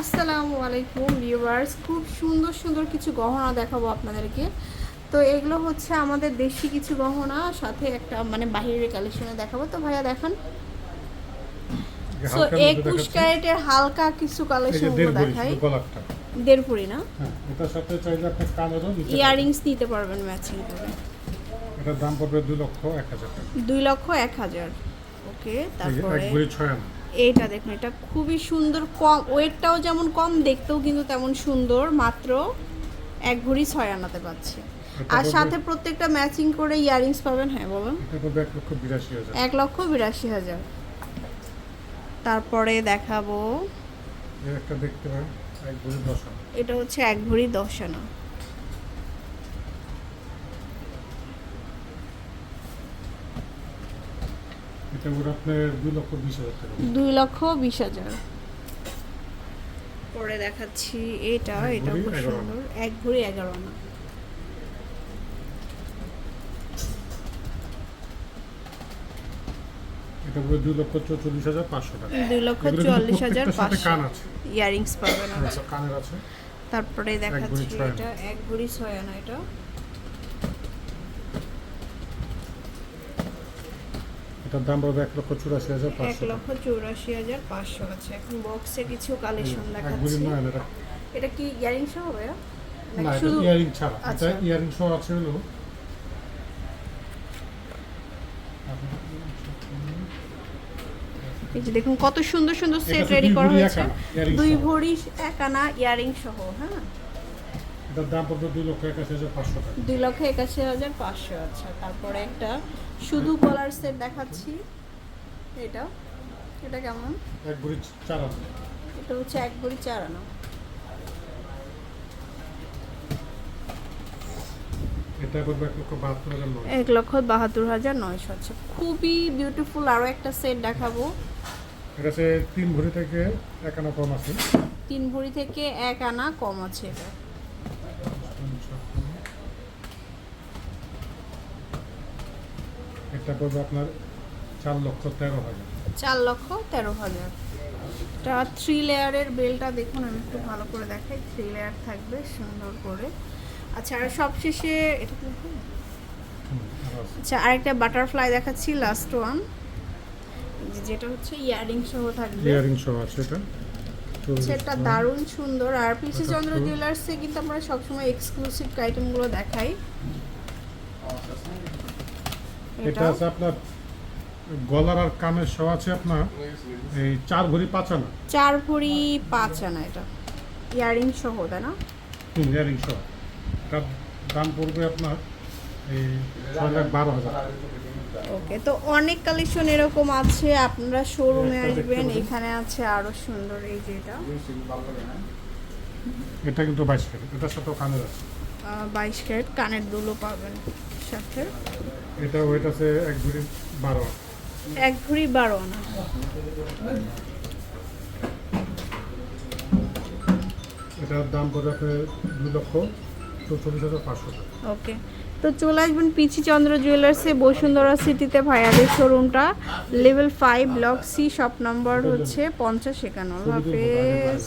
আসসালামু আলাইকুম ভিউয়ার্স। খুব সুন্দর সুন্দর কিছু গহনা দেখাবো আপনাদেরকে। তো এগুলো হচ্ছে আমাদের দেশি কিছু গহনা সাথে একটা মানে বাহিরের কালেকশনে দেখাবো। তো ভাইয়া দেখান। সো একুশ ক্যারেটের হালকা কিছু কালেকশন দেখাই। দেড়পুরি না? হ্যাঁ, এটার সাথে চাইলে আপনি কানেরও ইয়াররিংস নিতে পারবেন ম্যাচিং করে। এটার দাম পড়বে দুই লক্ষ এক হাজার দুই লক্ষ এক হাজার। ওকে তারপরে এক ভরি ছয় আনা। এইটা দেখুন এটা খুবই সুন্দর কম ওয়েটটাও যেমন কম দেখতেও কিন্তু তেমন সুন্দর মাত্র এক ভরি ছয় আনাতে পাচ্ছে। এটা আর সাথে প্রত্যেকটা ম্যাচিং করে ইয়ারিংস পাবেন হ্যাঁ বলুন। এক লক্ষ বিরাশি হাজার। তারপরে দেখাবো। এটা হচ্ছে এক ভরি দশ আনা। এটা আপনার লক্ষ বিশ হাজার টাকা। দুই লক্ষ বিশ হাজার। পরে দেখাচ্ছি এটা এটা খুব সুন্দর। এক ভরি এগারো আনা। এটা পড়বে দুই লক্ষ চৌচল্লিশ হাজার পাঁচশো টাকা। দুই লক্ষ এগুলো কিন্তু চুয়াল্লিশ হাজার প্রত্যেকটার সাথে পাঁচশো। কান আছে। ইয়ারিংস পাবেন আর আচ্ছা, কানের আছে। তারপরে দেখাচ্ছি এটা এক ভরি ছয় আনা এটা। এটার দাম পড়বে এক লক্ষ চুরাশি হাজার এক পাঁচশো লক্ষ চৌরাশি হাজার পাঁচশো আছে। এখন বক্সে কিছু কালেকশন দেখাচ্ছি। নয় এটা এটা কি ইয়ারিং সহ হবে না এটা শুধু ইয়ারিং ছাড়া। এটা আচ্ছা। ইয়ারিং সহ আছে হলো। এই যে দেখুন কত সুন্দর সুন্দর সেট রেডি করা হয়েছে। দুই ভরি এক আনা ইয়ারিং সহ হ্যাঁ? দাম পড়বে দুই লক্ষ একাশি হাজার পাঁচশো টাকা। দুই লক্ষ একাশি হাজার পাঁচশো আচ্ছা। তারপরে একটা শুধু কলার সেট দেখাচ্ছি। এটা এটা কেমন? এক ভরি চার আনা। এটা হচ্ছে এক ভরি চার আনা। এক লক্ষ বাহাত্তর হাজার নয়শো। আচ্ছা। খুবই বিউটিফুল আরও একটা সেট দেখাবো। এটা তিন ভরি থেকে এক আনা কম আছে। তিন ভরি থেকে এক আনা কম আছে এটা। এটা করবে আপনার চার লক্ষ তেরো হাজার। চার লক্ষ তেরো হাজার। এটা থ্রি লেয়ারের বেলটা দেখুন আমি একটু ভালো করে দেখাই। থ্রি লেয়ার থাকবে সুন্দর করে। আচ্ছা আর সবশেষে এটা। আচ্ছা আরেকটা বাটারফ্লাই দেখাচ্ছি লাস্ট ওয়ান যেটা হচ্ছে ইয়ারিং সহ থাকবে। ইয়ারিং সহ আছে এটা। সেটা পয়েন্ট। দারুণ সুন্দর। আর পিসি চন্দ্র। জুয়েলার্সে কিন্তু আমরা সবসময় এক্সক্লুসিভ আইটেমগুলো দেখাই। এটা এটা আছে আপনার গলার আর কানের সহ আছে আপনার এই চার ভরি পাঁচ আনা চার ভরি পাঁচ আনা এটা। ইয়ারিং সহ তাই না? হুম ইয়ারিং সহ। এটার দাম পড়বে আপনার এই ছয় লাখ বারো হাজার। ওকে তো অনেক কালেকশন এরকম আছে আপনারা শোরুমে আসবেন এখানে আছে আরও সুন্দর এই যেটা এটা কিন্তু বাইশ ক্যারেট এটার সাথেও কানের আছে। বাইশ ক্যারেট কানের দুলো পাবেন সাথে। এটা ওয়েট আছে এক ভরি বারো। এক ভরি বারো আনা। এটার দাম পড়বে আপনার দুই লক্ষ চৌচল্লিশ হাজার পাঁচশো টাকা। ওকে। তো চলে আসবেন পিচি চন্দ্র জুয়েলার্সে বসুন্ধরা সিটিতে ভাইয়াদের শোরুমটা। Level five block C shop নম্বর হচ্ছে পঞ্চাশ একান্ন। হাফেজ।